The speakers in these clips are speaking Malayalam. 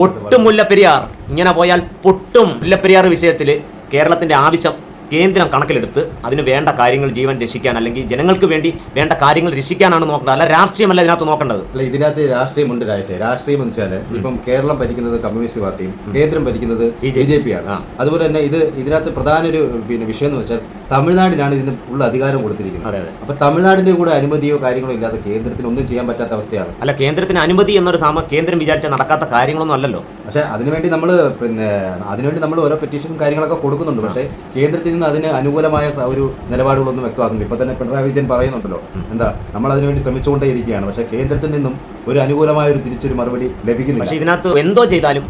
പൊട്ടും മുല്ലപ്പെരിയാർ. ഇങ്ങനെ പോയാൽ പൊട്ടും മുല്ലപ്പെരിയാർ വിഷയത്തിൽ കേരളത്തിന്റെ ആവശ്യം കേന്ദ്രം കണക്കിലെടുത്ത് അതിന് വേണ്ട കാര്യങ്ങൾ ജീവൻ രക്ഷിക്കാൻ അല്ലെങ്കിൽ ജനങ്ങൾക്ക് വേണ്ടി വേണ്ട കാര്യങ്ങൾ രക്ഷിക്കാനാണ് നോക്കേണ്ടത്. അല്ല രാഷ്ട്രീയമല്ല ഇതിനകത്ത് നോക്കേണ്ടത്. അല്ല ഇതിനകത്ത് രാഷ്ട്രീയമുണ്ട് രാജേഷേ. രാഷ്ട്രീയം എന്ന് വെച്ചാൽ ഇപ്പം കേരളം ഭരിക്കുന്നത് കമ്മ്യൂണിസ്റ്റ് പാർട്ടിയും കേന്ദ്രം ഭരിക്കുന്നത് ബി ജെ പി. ആണ്. അതുപോലെ തന്നെ ഇത് ഇതിനകത്ത് പ്രധാന ഒരു പിന്നെ വിഷയം എന്ന് വെച്ചാൽ തമിഴ്നാടിനാണ് ഇതിന് ഫുൾ അധികാരം കൊടുത്തിരിക്കുന്നത്. അതെ അതെ. അപ്പൊ തമിഴ്നാടിന്റെ കൂടെ അനുമതിയോ കാര്യങ്ങളോ ഇല്ലാതെ കേന്ദ്രത്തിന് ഒന്നും ചെയ്യാൻ പറ്റാത്ത അവസ്ഥയാണ്. അല്ല കേന്ദ്രത്തിന് അനുമതി എന്നൊരു സാമ കേന്ദ്രം വിചാരിച്ച നടക്കാത്ത കാര്യങ്ങളൊന്നും അല്ലല്ലോ. പക്ഷെ അതിനുവേണ്ടി നമ്മൾ പിന്നെ അതിനുവേണ്ടി നമ്മൾ ഓരോ പെറ്റീഷനും കാര്യങ്ങളൊക്കെ കൊടുക്കുന്നുണ്ട്. പക്ഷേ കേന്ദ്രത്തിൽ നിന്ന് അതിന് അനുകൂലമായ ഒരു നിലപാടുകളൊന്നും വ്യക്തമാക്കുന്നില്ല. ഇപ്പൊ തന്നെ പിണറായി വിജയൻ പറയുന്നുണ്ടല്ലോ. എന്താ നമ്മൾ അതിനുവേണ്ടി ശ്രമിച്ചുകൊണ്ടേ ഇരിക്കുകയാണ്. പക്ഷേ കേന്ദ്രത്തിൽ നിന്നും ഒരു അനുകൂലമായ ഒരു തിരിച്ചൊരു മറുപടി ലഭിക്കുന്നില്ല. പക്ഷേ ഇതിനകത്ത് എന്തോ ചെയ്താലും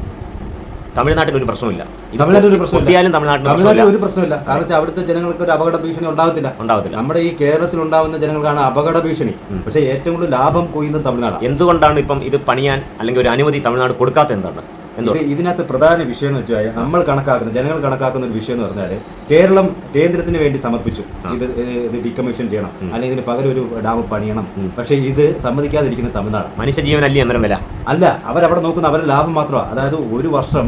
തമിഴ്നാട്ടിൽ ഒരു പ്രശ്നമില്ല തമിഴ്നാട്ടിൽ ഒരു പ്രശ്നമില്ല. തമിഴ്നാട്ടിൽ ഒരു പ്രശ്നമില്ല കാരണം വെച്ചാൽ അവിടുത്തെ ജനങ്ങൾക്ക് ഒരു അപകട ഭീഷണി ഉണ്ടാവത്തില്ല. ഉണ്ടാവത്തില്ല. നമ്മുടെ ഈ കേരളത്തിൽ ഉണ്ടാവുന്ന ജനങ്ങൾക്കാണ് അപകട ഭീഷണി. പക്ഷേ ഏറ്റവും കൂടുതൽ ലാഭം കൊയ്യുന്നത് തമിഴ്നാട് എന്തുകൊണ്ടാണ് ഇപ്പം ഇത് പണിയാൻ അല്ലെങ്കിൽ ഒരു അനുമതി തമിഴ്നാട് കൊടുക്കാത്ത എന്താണ്? ഇതിനകത്ത് പ്രധാന വിഷയം എന്ന് വെച്ചാൽ നമ്മൾ കണക്കാക്കുന്ന ജനങ്ങൾ കണക്കാക്കുന്ന ഒരു വിഷയം എന്ന് പറഞ്ഞാൽ കേരളം കേന്ദ്രത്തിന് വേണ്ടി സമർപ്പിച്ചു. ഇത് ഇത് ഡീകമ്മീഷൻ ചെയ്യണം. അല്ലെങ്കിൽ ഇതിന് പകരം ഒരു ഡാം പണിയണം. പക്ഷേ ഇത് സമ്മതിക്കാതിരിക്കുന്ന തമിഴ്നാട്. മനുഷ്യജീവനല്ലേ അന്നേരം വില അല്ല അവരവിടെ നോക്കുന്ന അവരുടെ ലാഭം മാത്രമാണ് അതായത് ഒരു വർഷം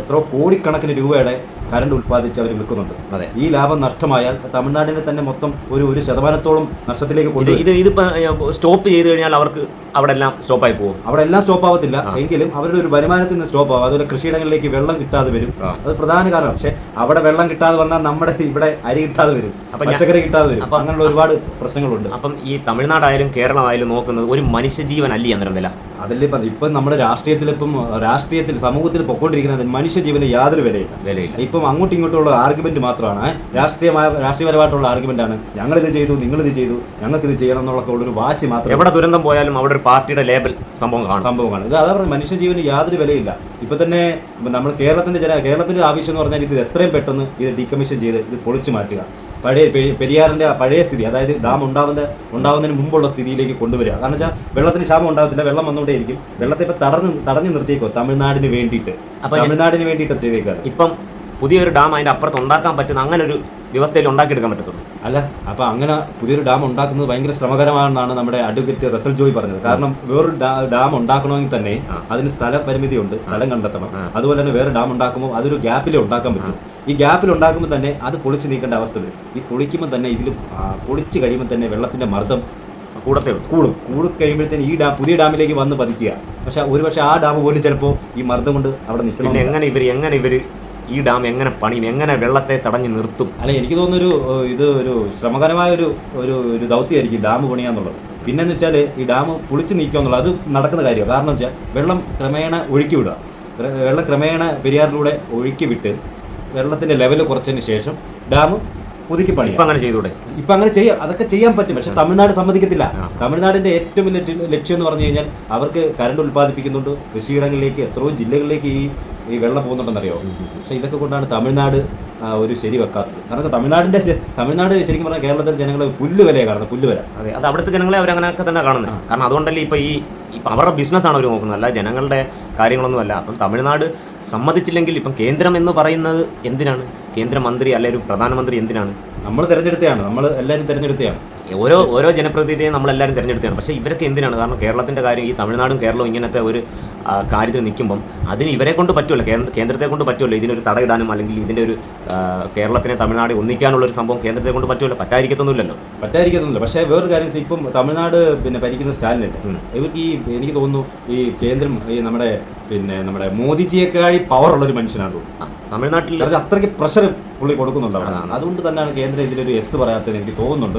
എത്ര എത്രയോ കോടിക്കണക്കിന് രൂപയുടെ കറണ്ട് ഉൽപ്പാദിച്ച് അവർ വിൽക്കുന്നുണ്ട്. അതെ. ഈ ലാഭം നഷ്ടമായാൽ തമിഴ്നാടിനെ തന്നെ മൊത്തം ഒരു ഒരു ശതമാനത്തോളം നഷ്ടത്തിലേക്ക് കൊണ്ടുവരും. ഇത് ഇതിപ്പോ സ്റ്റോപ്പ് ചെയ്ത് കഴിഞ്ഞാൽ അവർക്ക് അവിടെ എല്ലാം സ്റ്റോപ്പായി പോകും. അവിടെ എല്ലാം സ്റ്റോപ്പ് ആവത്തില്ല എങ്കിലും അവരുടെ ഒരു വരുമാനത്തിൽ നിന്ന് സ്റ്റോപ്പ് ആവും അതുപോലെ കൃഷിയിടങ്ങളിലേക്ക് വെള്ളം കിട്ടാതെ വരും. അത് പ്രധാന കാരണം. പക്ഷെ അവിടെ വെള്ളം കിട്ടാതെ വന്നാൽ നമ്മുടെ ഇവിടെ അരി കിട്ടാതെ വരും. പച്ചക്കറി കിട്ടാതെ വരും. അപ്പൊ- അങ്ങനെയുള്ള ഒരുപാട് പ്രശ്നങ്ങളുണ്ട്. അപ്പം ഈ തമിഴ്നാടായാലും കേരളമായാലും നോക്കുന്നത് ഒരു മനുഷ്യജീവൻ അല്ലേ അന്നേരം വില അതല്ലേ ഇപ്പം ഇപ്പം നമ്മുടെ രാഷ്ട്രീയത്തിൽ ഇപ്പം രാഷ്ട്രീയത്തിൽ സമൂഹത്തിൽ പൊക്കോണ്ടിരിക്കുന്നത് മനുഷ്യജീവന് യാതൊരു വിലയില്ല. വിലയില്ല. ഇപ്പം അങ്ങോട്ടും ഇങ്ങോട്ടുള്ള ആർഗ്യുമെന്റ് മാത്രമാണ്. രാഷ്ട്രീയമായ രാഷ്ട്രീയപരമായിട്ടുള്ള ആർഗ്യുമെന്റ് ആണ്. ഇത് ചെയ്തു നിങ്ങൾ ഇത് ചെയ്തു ഞങ്ങൾക്ക് ഇത് ചെയ്യണം എന്നുള്ള ഒരു വാശി മാത്രം എവിടെ ദുരന്തം പോയാലും അവിടെ ഒരു പാർട്ടിയുടെ ലേബൽ സംഭവം കാണും. സംഭവമാണ് ഇത് അതാ പറഞ്ഞത് മനുഷ്യജീവന് യാതൊരു വിലയില്ല. ഇപ്പൊ തന്നെ നമ്മൾ കേരളത്തിന്റെ ജന കേരളത്തിന്റെ ആവശ്യം എന്ന് പറഞ്ഞാൽ ഇത് എത്രയും പെട്ടെന്ന് ഇത് ഡീകമ്മീഷൻ ചെയ്ത് ഇത് പൊളിച്ചു മാറ്റുക. പഴയ പെരിയാറിന്റെ പഴയ സ്ഥിതി അതായത് ഡാം ഉണ്ടാവുന്ന ഉണ്ടാവുന്നതിന് മുമ്പുള്ള സ്ഥിതിയിലേക്ക് കൊണ്ടുവരിക. കാരണം വെച്ചാൽ വെള്ളത്തിന് ക്ഷാമം ഉണ്ടാകത്തില്ല വെള്ളം വന്നുകൊണ്ടേയിരിക്കും വെള്ളത്തെ ഇപ്പൊ തടഞ്ഞ് തടഞ്ഞു നിർത്തിയേക്കോ തമിഴ്നാടിന് വേണ്ടിയിട്ട്. തമിഴ്നാടിന് വേണ്ടിയിട്ട് ചെയ്തേക്കാറ് ഇപ്പം പുതിയൊരു ഡാം അതിന്റെ അപ്പുറത്ത് ഉണ്ടാക്കാൻ പറ്റുന്ന അങ്ങനെ ഒരു വ്യവസ്ഥയിൽ ഉണ്ടാക്കിയെടുക്കാൻ പറ്റത്തുള്ളൂ. അല്ല അപ്പോൾ അങ്ങനെ പുതിയൊരു ഡാം ഉണ്ടാക്കുന്നത് ഭയങ്കര ശ്രമകരമാണെന്നാണ് നമ്മുടെ അഡ്വക്കേറ്റ് റസൽ ജോയ് പറഞ്ഞത്. കാരണം വേറൊരു ഡാം ഉണ്ടാക്കണമെങ്കിൽ തന്നെ അതിന് സ്ഥല പരിമിതിയുണ്ട് സ്ഥലം കണ്ടെത്തണം. അതുപോലെ തന്നെ വേറെ ഡാം ഉണ്ടാക്കുമ്പോൾ അതൊരു ഗ്യാപ്പിൽ ഉണ്ടാക്കാൻ പറ്റും. ഈ ഗ്യാപ്പിൽ ഉണ്ടാക്കുമ്പോൾ തന്നെ അത് പൊളിച്ചു നീക്കേണ്ട അവസ്ഥ വരും. ഈ പൊളിക്കുമ്പോൾ തന്നെ ഇതിൽ പൊളിച്ചു കഴിയുമ്പോൾ തന്നെ വെള്ളത്തിന്റെ മർദ്ദം കൂടത്തേ കൂടും. കൂടി കഴിയുമ്പോഴത്തേന് ഈ ഡാം പുതിയ ഡാമിലേക്ക് വന്ന് പതിക്കുക. പക്ഷെ ഒരു പക്ഷേ ആ ഡാം പോലും ചിലപ്പോൾ ഈ മർദ്ദം കൊണ്ട് അവിടെ നിൽക്കുന്നു നിൽക്കണം എങ്ങനെ ഇവർ എങ്ങനെ ഇവർ ഈ ഡാം എങ്ങനെ പണിയും എങ്ങനെ വെള്ളത്തെ തടഞ്ഞു നിർത്തും? അല്ല എനിക്ക് തോന്നുന്നൊരു ഇത് ഒരു ശ്രമകരമായ ഒരു ഒരു ഒരു ദൗത്യമായിരിക്കും ഡാം പണിയാന്നുള്ളത്. പിന്നെന്ന് വെച്ചാൽ ഈ ഡാം പൊളിച്ച് നീക്കുക എന്നുള്ളത് അത് നടക്കുന്ന കാര്യമാണ്. കാരണം വെച്ചാൽ വെള്ളം ക്രമേണ ഒഴുക്കി വിടുക. വെള്ളം ക്രമേണ പെരിയാറിലൂടെ ഒഴുക്കി വിട്ട് വെള്ളത്തിന്റെ ലെവൽ കുറച്ചതിന് ശേഷം ഡാം പുതുക്കി പണി ഇപ്പം അങ്ങനെ ചെയ്തൂടെ? ഇപ്പം അങ്ങനെ ചെയ്യാം. അതൊക്കെ ചെയ്യാൻ പറ്റും. പക്ഷെ തമിഴ്നാട് സമ്മതിക്കത്തില്ല. തമിഴ്നാടിന്റെ തമിഴ്നാടിന്റെ ഏറ്റവും ലക്ഷ്യം എന്ന് പറഞ്ഞു കഴിഞ്ഞാൽ അവർക്ക് കരണ്ട് ഉൽപ്പാദിപ്പിക്കുന്നുണ്ട്. കൃഷിയിടങ്ങളിലേക്ക് എത്രയോ ജില്ലകളിലേക്ക് ഈ ഈ വെള്ളം പോകുന്നുണ്ടെന്നറിയോ? പക്ഷെ ഇതൊക്കെ കൊണ്ടാണ് തമിഴ്നാട് ഒരു ശരി വെക്കാത്തത്. കാരണം വെച്ചാൽ തമിഴ്നാടിന്റെ ജ- തമിഴ്നാട് ശരിക്കും പറഞ്ഞാൽ കേരളത്തിലെ ജനങ്ങൾ പുല്ല് വിലയാണ് കാണുന്നത് പുല്ല് വില. അതെ അത് അവിടുത്തെ ജനങ്ങളെ അവർ അങ്ങനെയൊക്കെ തന്നെ കാണുന്നത്. കാരണം അതുകൊണ്ടല്ലേ ഇപ്പൊ ഈ ഇപ്പൊ അവരുടെ ബിസിനസ്സാണ് അവർ നോക്കുന്നത്. അല്ല ജനങ്ങളുടെ കാര്യങ്ങളൊന്നും അല്ല. അപ്പം തമിഴ്നാട് സമ്മതിച്ചില്ലെങ്കിൽ ഇപ്പം കേന്ദ്രം എന്ന് പറയുന്നത് എന്തിനാണ്? കേന്ദ്രമന്ത്രി അല്ലെ ഒരു പ്രധാനമന്ത്രി എന്തിനാണ്? നമ്മൾ തിരഞ്ഞെടുത്തതാണ് നമ്മൾ എല്ലാവരും തിരഞ്ഞെടുത്തതാണ് ഓരോ ഓരോ ജനപ്രതിനിധിയെയും നമ്മളെല്ലാവരും തിരഞ്ഞെടുത്തതാണ്. പക്ഷേ ഇവരൊക്കെ എന്തിനാണ്? കാരണം കേരളത്തിന്റെ കാര്യം ഈ തമിഴ്നാടും കേരളവും ഇങ്ങനത്തെ ഒരു കാര്യത്തിൽ നിൽക്കുമ്പം അതിന് ഇവരെ കൊണ്ട് പറ്റുമല്ലോ കേന്ദ്ര കേന്ദ്രത്തെ കൊണ്ട് പറ്റുമല്ലോ ഇതിനൊരു തടയിടാനും അല്ലെങ്കിൽ ഇതിന്റെ ഒരു കേരളത്തിനെ തമിഴ്നാട് ഒന്നിക്കാനുള്ള ഒരു സംഭവം കേന്ദ്രത്തെ കൊണ്ട് പറ്റുമല്ലോ പറ്റാതിരിക്കത്തൊന്നുമില്ലല്ലോ. പറ്റാതിരിക്കുന്നില്ല പക്ഷേ വേറൊരു കാര്യം ഇപ്പം തമിഴ്നാട് പിന്നെ ഭരിക്കുന്ന സ്റ്റാലിനുണ്ട്. ഇവർക്ക് ഈ എനിക്ക് തോന്നുന്നു ഈ കേന്ദ്രം ഈ നമ്മുടെ പിന്നെ നമ്മുടെ മോദിജിയെക്കാളി പവർ ഉള്ള ഒരു മനുഷ്യനാണ് തോന്നുന്നു തമിഴ്നാട്ടിൽ അത് അത്രയ്ക്ക് പ്രഷർ പുള്ളി കൊടുക്കുന്നുണ്ട് അതുകൊണ്ട് തന്നെയാണ് കേന്ദ്രം ഇതിലൊരു എസ് പറയാത്തത് എനിക്ക് തോന്നുന്നുണ്ട്.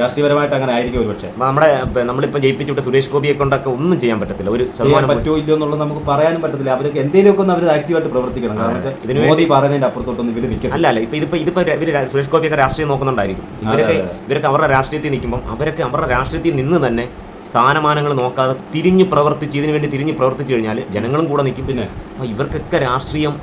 രാഷ്ട്രീയപരമായിട്ട് അങ്ങനെ ആയിരിക്കും ഒരു പക്ഷേ നമ്മുടെ നമ്മളിപ്പോൾ ജയിപ്പിച്ചു വിട്ട സുരേഷ് ഗോപിയെ കൊണ്ടൊക്കെ ഒന്നും ചെയ്യാൻ പറ്റത്തില്ല. ഒരു ചെയ്യാൻ പറ്റുമോ ഇല്ലയോ എന്നുള്ളത് നമുക്ക് പറയാനും പറ്റത്തില്ല. അവർക്ക് എന്തെങ്കിലുമൊക്കെ ഒന്ന് അവർ ആക്റ്റീവായിട്ട് പ്രവർത്തിക്കണം. കാരണം മോദി പറയുന്നതിന്റെ അപ്പുറത്തോട്ടൊന്നും ഇവർ നിൽക്കില്ല അല്ല അല്ല. ഇപ്പൊ ഇതിപ്പോ ഇതിപ്പോ ഇവർ സുരേഷ് ഗോപിയൊക്കെ രാഷ്ട്രീയം നോക്കുന്നുണ്ടായിരിക്കും. ഇവരൊക്കെ ഇവരൊക്കെ അവരുടെ രാഷ്ട്രീയത്തിൽ നിൽക്കുമ്പം അവരൊക്കെ അവരുടെ രാഷ്ട്രീയത്തിൽ നിന്ന് തന്നെ സ്ഥാനമാനങ്ങൾ നോക്കാതെ തിരിഞ്ഞ് പ്രവർത്തിച്ച് ഇതിനു വേണ്ടി തിരിഞ്ഞ് പ്രവർത്തിച്ചു കഴിഞ്ഞാൽ ജനങ്ങളും കൂടെ നിൽക്കും. പിന്നെ അപ്പോൾ ഇവർക്കൊക്കെ രാഷ്ട്രീയം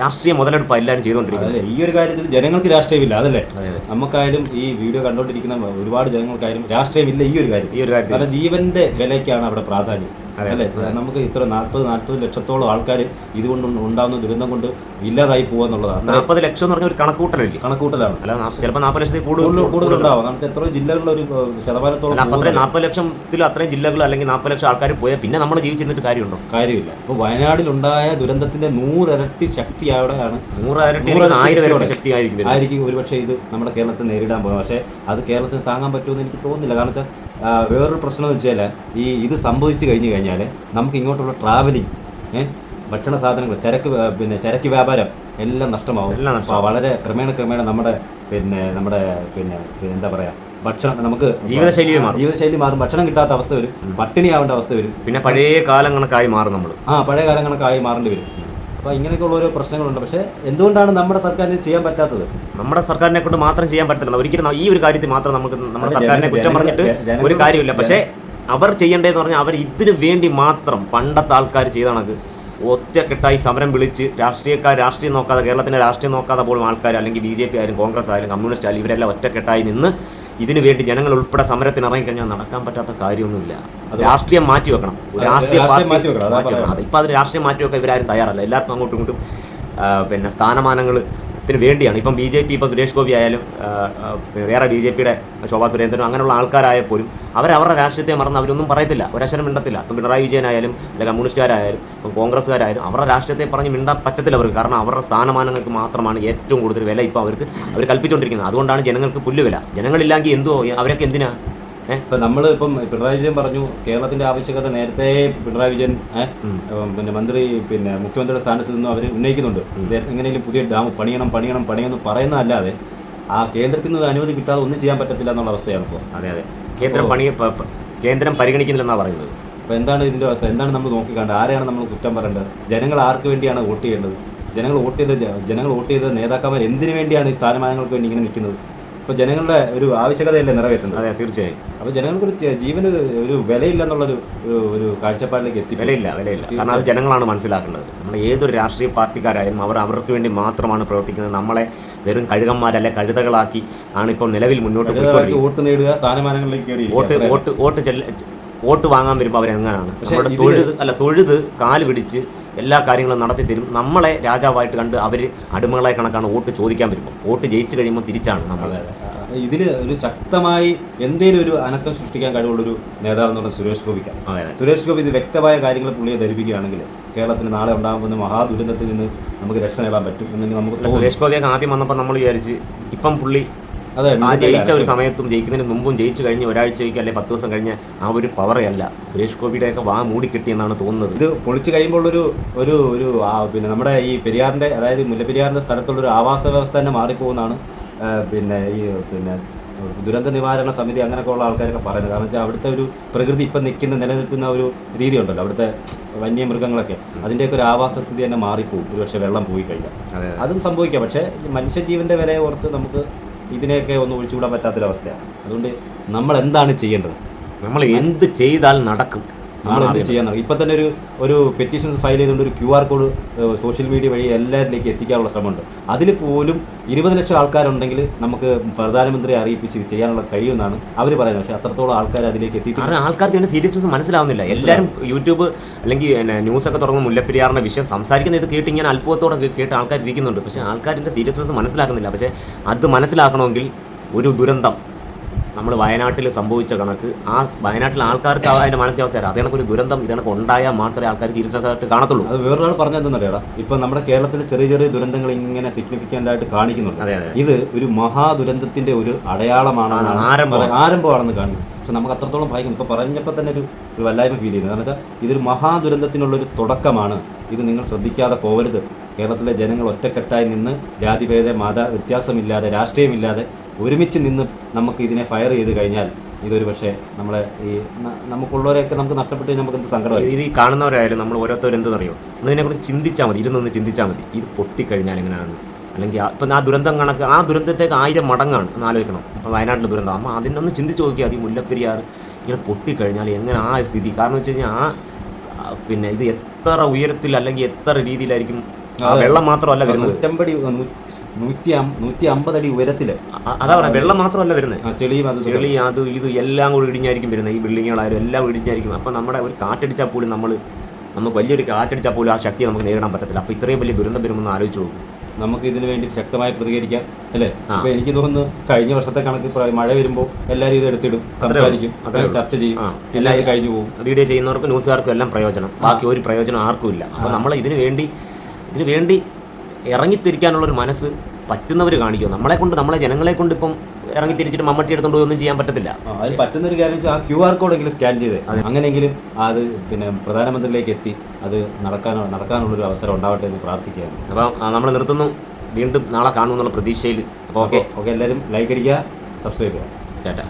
രാഷ്ട്രീയ മുതലെടുപ്പ് എല്ലാവരും ചെയ്തുകൊണ്ടിരിക്കുന്നത്. ഈ ഒരു കാര്യത്തിൽ ജനങ്ങൾക്ക് രാഷ്ട്രീയമില്ല അതല്ലേ? അതെ, അതെ. നമുക്കായാലും ഈ വീഡിയോ കണ്ടുകൊണ്ടിരിക്കുന്ന ഒരുപാട് ജനങ്ങൾക്കായാലും രാഷ്ട്രീയമില്ല ഈ ഒരു കാര്യം ഈ ഒരു കാര്യം കാരണം ജീവന്റെ വിലയ്ക്കാണ് അവിടെ പ്രാധാന്യം. അല്ലേ? നമുക്ക് ഇത്ര നാൽപ്പത് നാൽപ്പത് ലക്ഷത്തോളം ആൾക്കാർ ഇതുകൊണ്ട് ഉണ്ടാകുന്ന ദുരന്തം കൊണ്ട് ഇല്ലാതായി പോവാന്നുള്ളതാണ് നാൽപ്പത് ലക്ഷം എന്ന് പറഞ്ഞ ഒരു കണക്കൂട്ടലല്ലേ? കണക്കൂട്ടലാണ്. അല്ല ചിലപ്പോൾ നാൽപ്പത് ലക്ഷത്തിൽ കൂടുതൽ കൂടുതൽ ഉണ്ടാവും. നമുക്ക് എത്ര ജില്ലകളിൽ ഒരു ശതമാനത്തോളം അത്രയും. നാൽപ്പത് ലക്ഷത്തിൽ അത്രയും ജില്ലകൾ അല്ലെങ്കിൽ നാൽപ്പത് ലക്ഷം ആൾക്കാർ പോയാൽ പിന്നെ നമ്മൾ ജീവിച്ചിരുന്നിട്ട് കാര്യമുണ്ടോ? കാര്യമില്ല. അപ്പോൾ വയനാടിലുണ്ടായ ദുരന്തത്തിന്റെ നൂറിരട്ടി ശക്തി അവിടെയാണ് നൂറിരട്ടി ശക്തി ആയിരിക്കും ആയിരിക്കും. ഒരുപക്ഷെ ഇത് നമ്മുടെ കേരളത്തെ നേരിടാൻ പോകുന്നത് പക്ഷേ അത് കേരളത്തിന് താങ്ങാൻ പറ്റുമെന്ന് എനിക്ക് തോന്നുന്നില്ല. കാരണം വെച്ചാൽ വേറൊരു പ്രശ്നം എന്ന് വെച്ചാൽ ഈ ഇത് സംഭവിച്ചു കഴിഞ്ഞ് കഴിഞ്ഞാൽ നമുക്ക് ഇങ്ങോട്ടുള്ള ട്രാവലിംഗ് ഭക്ഷണ സാധനങ്ങൾ ചരക്ക് പിന്നെ ചരക്ക് വ്യാപാരം എല്ലാം നഷ്ടമാവും. വളരെ ക്രമേണ ക്രമേണ നമ്മുടെ പിന്നെ നമ്മുടെ പിന്നെ എന്താ പറയാ ഭക്ഷണം നമുക്ക് ജീവിതശൈലി മാറും. ജീവിതശൈലി മാറും. ഭക്ഷണം കിട്ടാത്ത അവസ്ഥ വരും. പട്ടിണിയാവേണ്ട അവസ്ഥ വരും. പിന്നെ പഴയ കാലം കണക്കായി മാറും നമ്മൾ ആ പഴയ കാലം കണക്കായി മാറേണ്ടി വരും. അപ്പോൾ ഇങ്ങനെയൊക്കെയുള്ള ഓരോ പ്രശ്നങ്ങളുണ്ട്. പക്ഷേ എന്തുകൊണ്ടാണ് നമ്മുടെ സർക്കാരിന് ചെയ്യാൻ പറ്റാത്തത്? നമ്മുടെ സർക്കാരിനെ കൊണ്ട് മാത്രം ചെയ്യാൻ പറ്റുന്നില്ല ഒരിക്കലും ഈ ഒരു കാര്യത്തിൽ മാത്രം നമുക്ക് നമ്മുടെ സർക്കാരിനെ കുറ്റം പറഞ്ഞിട്ട് ഒരു കാര്യമില്ല. പക്ഷേ അവർ ചെയ്യേണ്ടതെന്ന് പറഞ്ഞാൽ അവർ ഇതിനു വേണ്ടി മാത്രം പണ്ടത്തെ ആൾക്കാർ ചെയ്ത കണക്ക് ഒറ്റക്കെട്ടായി സമരം വിളിച്ച് രാഷ്ട്രീയക്കാർ രാഷ്ട്രീയം നോക്കാതെ കേരളത്തിന്റെ രാഷ്ട്രീയം നോക്കാതെ പോലും ആൾക്കാർ അല്ലെങ്കിൽ ബി ജെ പി ആയാലും കോൺഗ്രസ് ആയാലും കമ്മ്യൂണിസ്റ്റ് ആയാലും ഇവരെല്ലാം ഒറ്റക്കെട്ടായി നിന്ന് ഇതിനു വേണ്ടി ജനങ്ങൾ ഉൾപ്പെടെ സമരത്തിന് ഇറങ്ങിക്കഴിഞ്ഞാൽ നടക്കാൻ പറ്റാത്ത കാര്യമൊന്നുമില്ല. അത് രാഷ്ട്രീയം മാറ്റി വെക്കണം. രാഷ്ട്രീയ പാർട്ടി മാറ്റി വെക്കണം, അതാ രാഷ്ട്രീയം മാറ്റി വെക്കാൻ ഇവരാരും തയ്യാറല്ല. എല്ലാവർക്കും അങ്ങോട്ടും ഇങ്ങോട്ടും പിന്നെ പിന്നെ സ്ഥാനമാനത്തിന് വേണ്ടിയാണ്. ഇപ്പം ബി ജെ പി ഇപ്പം സുരേഷ് ഗോപി ആയാലും വേറെ ബി ജെ പിയുടെ ശോഭാ സുരേന്ദ്രനും അങ്ങനെയുള്ള ആൾക്കാരായ പോലും അവർ അവരുടെ രാഷ്ട്രീയത്തെ മറന്ന് അവരൊന്നും പറയത്തില്ല. ഒരക്ഷരം മിണ്ടത്തില്ല. ഇപ്പം പിണറായി വിജയനായാലും അല്ലെങ്കിൽ കമ്മ്യൂണിസ്റ്റുകാരായാലും ഇപ്പം കോൺഗ്രസ്സുകാരായാലും അവരുടെ രാഷ്ട്രീയത്തെ പറഞ്ഞ് മിണ്ടാൻ പറ്റത്തില്ല അവർക്ക്. കാരണം അവരുടെ സ്ഥാനമാനങ്ങൾക്ക് മാത്രമാണ് ഏറ്റവും കൂടുതൽ വില ഇപ്പോൾ അവർക്ക് അവർ കൽപ്പിച്ചുകൊണ്ടിരിക്കുന്നത് അതുകൊണ്ടാണ് ജനങ്ങൾക്ക് പുല്ലുവില ജനങ്ങളില്ലെങ്കിൽ എന്തോ അവരൊക്കെ എന്തിനാ? ഏഹ് ഇപ്പം നമ്മൾ ഇപ്പം പിണറായി വിജയൻ പറഞ്ഞു കേരളത്തിന്റെ ആവശ്യകത നേരത്തെ പിണറായി വിജയൻ പിന്നെ മന്ത്രി പിന്നെ മുഖ്യമന്ത്രിയുടെ സ്ഥാനത്ത് നിന്നും അവർ ഉന്നയിക്കുന്നുണ്ട്. എങ്ങനെയെങ്കിലും പുതിയ ഡാം പണിയണം പണിയണം പണിയെന്ന് പറയുന്നതല്ലാതെ ആ കേന്ദ്രത്തിൽ നിന്ന് അനുമതി കിട്ടാതെ ഒന്നും ചെയ്യാൻ പറ്റത്തില്ല എന്നുള്ള അവസ്ഥയാണ് ഇപ്പോൾ അതെ അതെ. കേന്ദ്രം പണി കേന്ദ്രം പരിഗണിക്കുന്നില്ലെന്നാണ് പറയുന്നത്. അപ്പോൾ എന്താണ് ഇതിന്റെ അവസ്ഥ? എന്താണ് നമ്മൾ നോക്കിക്കാണ്ട്? ആരെയാണ് നമ്മൾ കുറ്റം പറയേണ്ടത്? ജനങ്ങൾ ആർക്ക് വേണ്ടിയാണ് വോട്ട് ചെയ്യേണ്ടത്? ജനങ്ങൾ വോട്ട് ചെയ്ത ജനങ്ങൾ വോട്ട് ചെയ്ത നേതാക്കന്മാർ എന്തിനു വേണ്ടിയാണ് ഈ സ്ഥാനമാനങ്ങൾക്ക് വേണ്ടി ഇങ്ങനെ നിൽക്കുന്നത്? ഇപ്പോൾ ജനങ്ങളുടെ ഒരു ആവശ്യകതയല്ലേ നിറവേറ്റുന്നത്? അതെ തീർച്ചയായും. അപ്പോൾ ജനങ്ങൾക്ക് ഒരു ജീവന് ഒരു വിലയില്ലെന്നുള്ളൊരു ഒരു ഒരു കാഴ്ചപ്പാടിലേക്ക് എത്തി. വിലയില്ല വിലയില്ല. കാരണം അത് ജനങ്ങളാണ് മനസ്സിലാക്കേണ്ടത്. നമ്മൾ ഏതൊരു രാഷ്ട്രീയ പാർട്ടിക്കാരായാലും അവർ അവർക്ക് വേണ്ടി മാത്രമാണ് പ്രവർത്തിക്കുന്നത്. നമ്മളെ വെറും കഴുകന്മാരല്ല കഴുതകളാക്കി ആണ് ഇപ്പോൾ നിലവിൽ മുന്നോട്ട് വോട്ട് നേടുക സ്ഥാനമാനങ്ങളിലേക്ക് കയറി വോട്ട് വോട്ട് വോട്ട് ചെല്ല വോട്ട് വാങ്ങാൻ വരുമ്പോൾ അവരെങ്ങനെയാണ് തൊഴുത് അല്ല തൊഴുത് കാൽ പിടിച്ച് എല്ലാ കാര്യങ്ങളും നടത്തി തരും. നമ്മളെ രാജാവായിട്ട് കണ്ട് അവർ അടിമകളെ കണക്കാണ് വോട്ട് ചോദിക്കാൻ വരുമ്പോൾ. വോട്ട് ജയിച്ചു കഴിയുമ്പോൾ തിരിച്ചാണ് നമ്മൾ. ഇതിൽ ഒരു ശക്തമായി എന്തെങ്കിലും ഒരു അനക്കം സൃഷ്ടിക്കാൻ കഴിവുള്ളൊരു നേതാവ് എന്ന് പറഞ്ഞാൽ സുരേഷ് ഗോപിക്കാണ് സുരേഷ് ഗോപി ഇത് വ്യക്തമായ കാര്യങ്ങൾ പുള്ളിയെ ധരിപ്പിക്കുകയാണെങ്കിൽ കേരളത്തിന് നാളെ ഉണ്ടാകാൻ പോകുന്ന മഹാദുരന്തത്തിൽ നിന്ന് നമുക്ക് രക്ഷ നേടാൻ പറ്റും എന്നെങ്കിൽ നമുക്ക് സുരേഷ് ഗോപിയൊക്കെ ആദ്യം വന്നപ്പോൾ നമ്മൾ വിചാരിച്ച് ഇപ്പം പുള്ളി ആ ജയിച്ച ഒരു സമയത്തും ജയിക്കുന്നതിന് മുമ്പും ജയിച്ചു കഴിഞ്ഞ് ഒരാഴ്ചയ്ക്ക് അല്ലെങ്കിൽ പത്ത് ദിവസം കഴിഞ്ഞ് ആ ഒരു പവറയല്ല. സുരേഷ് ഗോപിയുടെ ഒക്കെ വാ മൂടി കിട്ടിയെന്നാണ് തോന്നുന്നത്. ഇത് പൊളിച്ചു കഴിയുമ്പോൾ ഒരു ഒരു ഒരു ആ, പിന്നെ നമ്മുടെ ഈ പെരിയാറിന്റെ അതായത് മുല്ലപ്പെരിയാറിന്റെ സ്ഥലത്തുള്ളൊരു ആവാസ വ്യവസ്ഥ തന്നെ മാറിപ്പോകുന്നതാണ്. പിന്നെ ഈ പിന്നെ ദുരന്ത നിവാരണ സമിതി അങ്ങനെയൊക്കെ ഉള്ള ആൾക്കാരൊക്കെ പറയുന്നത്. കാരണം വെച്ചാൽ അവിടുത്തെ ഒരു പ്രകൃതി ഇപ്പം നിൽക്കുന്ന നിലനിൽക്കുന്ന ഒരു രീതി ഉണ്ടല്ലോ അവിടുത്തെ വന്യമൃഗങ്ങളൊക്കെ. അതിന്റെയൊക്കെ ഒരു ആവാസ സ്ഥിതി തന്നെ മാറിപ്പോകും. ഒരു പക്ഷേ വെള്ളം പോയി കഴിഞ്ഞാൽ. അതും സംഭവിക്കാം. പക്ഷേ മനുഷ്യജീവന്റെ വിലയെ ഓർത്ത് നമുക്ക് ഇതിനെയൊക്കെ ഒന്ന് ഒഴിച്ചുകൂടാൻ പറ്റാത്തൊരവസ്ഥയാണ്. അതുകൊണ്ട് നമ്മൾ എന്താണ് ചെയ്യേണ്ടത്? നമ്മൾ എന്ത് ചെയ്താൽ നടക്കും? നമ്മൾ എന്ത് ചെയ്യാൻ ഇപ്പം തന്നെ ഒരു ഒരു പെറ്റീഷൻ ഫയൽ ചെയ്തുകൊണ്ട് ഒരു Q R code social media വഴി എല്ലാവരിലേക്ക് എത്തിക്കാനുള്ള ശ്രമമുണ്ട്. അതിൽ പോലും ഇരുപത് ലക്ഷം ആൾക്കാരുണ്ടെങ്കിൽ നമുക്ക് പ്രധാനമന്ത്രിയെ അറിയിപ്പിച്ച് ഇത് ചെയ്യാനുള്ള കഴിയുമെന്നാണ് അവർ പറയുന്നത്. പക്ഷേ അത്രത്തോളം ആൾക്കാർ അതിലേക്ക് എത്തി കാരണം ആൾക്കാർക്ക് ഇതിന്റെ സീരിയസ്നെസ് മനസ്സിലാവുന്നില്ല. എല്ലാവരും യൂട്യൂബ് അല്ലെങ്കിൽ ന്യൂസ് ന്യൂസൊക്കെ തുറന്ന് മുല്ലപ്പെരിയാറിന്റെ വിഷയം സംസാരിക്കുന്ന ഇത് കേട്ട് ഇങ്ങനെ അത്ഭുതത്തോടെ കേട്ട് ആൾക്കാർ ഇരിക്കുന്നുണ്ട് പക്ഷേ ആൾക്കാരിന്റെ സീരിയസ്നെസ് മനസ്സിലാക്കുന്നില്ല. പക്ഷേ അത് മനസ്സിലാക്കണമെങ്കിൽ ഒരു ദുരന്തം. നമ്മൾ വയനാട്ടിൽ സംഭവിച്ച കണക്ക് ആ വയനാട്ടിലെ ആൾക്കാർക്ക് അതിന്റെ മാനസികാവസ്ഥ അറിയാം അതേ ഒരു ദുരന്തം ഇതണക്ക് ഉണ്ടായാൽ മാത്രമേ ആൾക്കാർ സീരിയസ്നെസ് ആയിട്ട് കാണത്തുള്ളൂ. അത് വേറൊരാൾ പറഞ്ഞതെന്നറിയാടാ ഇപ്പം നമ്മുടെ കേരളത്തിൽ ചെറിയ ചെറിയ ദുരന്തങ്ങൾ ഇങ്ങനെ സിഗ്നിഫിക്കന്റ് ആയിട്ട് കാണിക്കുന്നുണ്ട് ഇത് ഒരു മഹാദുരന്തത്തിന്റെ ഒരു അടയാളമാണ് ആരംഭം. ആരംഭമാണെന്ന് കാണുന്നത് പക്ഷെ നമുക്ക് അത്രത്തോളം ഭയക്കുന്നു ഇപ്പോൾ പറഞ്ഞപ്പോൾ തന്നെ ഒരു ഒരു വല്ലായ്മ ഫീൽ ചെയ്യുന്നത് കാരണം വെച്ചാൽ ഇതൊരു മഹാദുരന്തത്തിനുള്ളൊരു തുടക്കമാണ്. ഇത് നിങ്ങൾ ശ്രദ്ധിക്കാതെ പോകരുത് കേരളത്തിലെ ജനങ്ങൾ ഒറ്റക്കെട്ടായി നിന്ന് ജാതിഭേദ മത വ്യത്യാസമില്ലാതെ രാഷ്ട്രീയമില്ലാതെ ഒരുമിച്ച് നിന്ന് നമുക്ക് ഇതിനെ ഫയർ ചെയ്ത് കഴിഞ്ഞാൽ ഇതൊരു പക്ഷേ നമ്മളെ ഈ നമുക്കുള്ളവരെയൊക്കെ നമുക്ക് നഷ്ടപ്പെട്ട് കഴിഞ്ഞാൽ നമുക്ക് എന്ത് സങ്കടമായി ഇത് ഈ കാണുന്നവരായാലും നമ്മൾ ഓരോരുത്തരും എന്തെന്നറിയോ? ഇതിനെക്കുറിച്ച് ചിന്തിച്ചാൽ മതി ഇരുന്നൊന്ന് ചിന്തിച്ചാൽ മതി. ഇത് പൊട്ടിക്കഴിഞ്ഞാൽ എങ്ങനെയാണ് അല്ലെങ്കിൽ ഇപ്പം ആ ദുരന്തം കണക്ക് ആ ദുരന്തത്തേക്ക് ആയിരം മടങ്ങാണ്. എന്ന് ആലോചിക്കണം. അപ്പം വയനാട്ടിലെ ദുരന്തം. അപ്പം അതിനൊന്ന് ചിന്തിച്ച് നോക്കിയാൽ ഈ മുല്ലപ്പെരിയാർ ഇങ്ങനെ പൊട്ടിക്കഴിഞ്ഞാൽ എങ്ങനെ ആ സ്ഥിതി. കാരണം വെച്ച് കഴിഞ്ഞാൽ ആ പിന്നെ ഇത് എത്ര ഉയരത്തിൽ അല്ലെങ്കിൽ എത്ര രീതിയിലായിരിക്കും ആ അതെ. വെള്ളം മാത്രമല്ല വരുന്നത്? നൂറ്റമ്പടി നൂറ്റി നൂറ്റി അമ്പത് അടി ഉയരത്തിൽ അതാ പറയാം വെള്ളം മാത്രമല്ല വരുന്നത് ചെളിയും അത് ചെളി അത് ഇത് എല്ലാം കൂടി ഇടിഞ്ഞായിരിക്കും വരുന്നത് ഈ ബിൽഡിങ്ങുകളായാലും എല്ലാം ഇടിഞ്ഞായിരിക്കും. അപ്പം നമ്മുടെ ഒരു കാറ്റടിച്ചാൽ പോലും നമ്മൾ നമുക്ക് വലിയൊരു കാറ്റടിച്ചാൽ പോലും ആ ശക്തി നമുക്ക് നേരിടാൻ പറ്റത്തില്ല. അപ്പോൾ ഇത്രയും വലിയ ദുരന്തം വരുമെന്ന് ആലോചിച്ച് നോക്കും. നമുക്ക് ഇതിനു വേണ്ടി ശക്തമായി പ്രതികരിക്കാം അല്ലേ. അപ്പൊ എനിക്ക് തോന്നുന്നു കഴിഞ്ഞ വർഷത്തെ കണക്ക് മഴ വരുമ്പോൾ എല്ലാവരും ഇത് എടുത്തിടും സംസാരിക്കും ചർച്ച ചെയ്യും എല്ലാവരും കഴിഞ്ഞു പോകും. വീഡിയോ ചെയ്യുന്നവർക്കും ന്യൂസുകാർക്കും എല്ലാം പ്രയോജനം. ബാക്കി ഒരു പ്രയോജനം ആർക്കും ഇല്ല. അപ്പൊ നമ്മൾ ഇതിനു വേണ്ടി ഇതിനു വേണ്ടി ഇറങ്ങിത്തിരിക്കാനുള്ളൊരു മനസ്സ് പറ്റുന്നവർ കാണിക്കും. നമ്മളെ കൊണ്ട് നമ്മളെ ജനങ്ങളെ കൊണ്ട് ഇപ്പം ഇറങ്ങി തിരിച്ചിട്ട് മമ്മട്ടി എടുത്തുകൊണ്ട് പോയി ഒന്നും ചെയ്യാൻ പറ്റത്തില്ല. അത് പറ്റുന്ന ഒരു കാര്യം വെച്ചാൽ ആ ക്യു ആർ കോഡെങ്കിലും സ്കാൻ ചെയ്ത്. അങ്ങനെയെങ്കിലും അത് പിന്നെ പ്രധാനമന്ത്രിയിലേക്ക് എത്തി അത് നടക്കാനോ നടക്കാനുള്ളൊരു അവസരം ഉണ്ടാവട്ടെ എന്ന് പ്രാർത്ഥിക്കുകയാണ്. അപ്പം നമ്മൾ നിർത്തുന്നു. വീണ്ടും നാളെ കാണുമെന്നുള്ള പ്രതീക്ഷയിൽ. അപ്പോൾ ഓക്കെ. ഓക്കെ എല്ലാവരും ലൈക്ക് അടിക്കുക സബ്സ്ക്രൈബ് ചെയ്യുക. ടാറ്റ.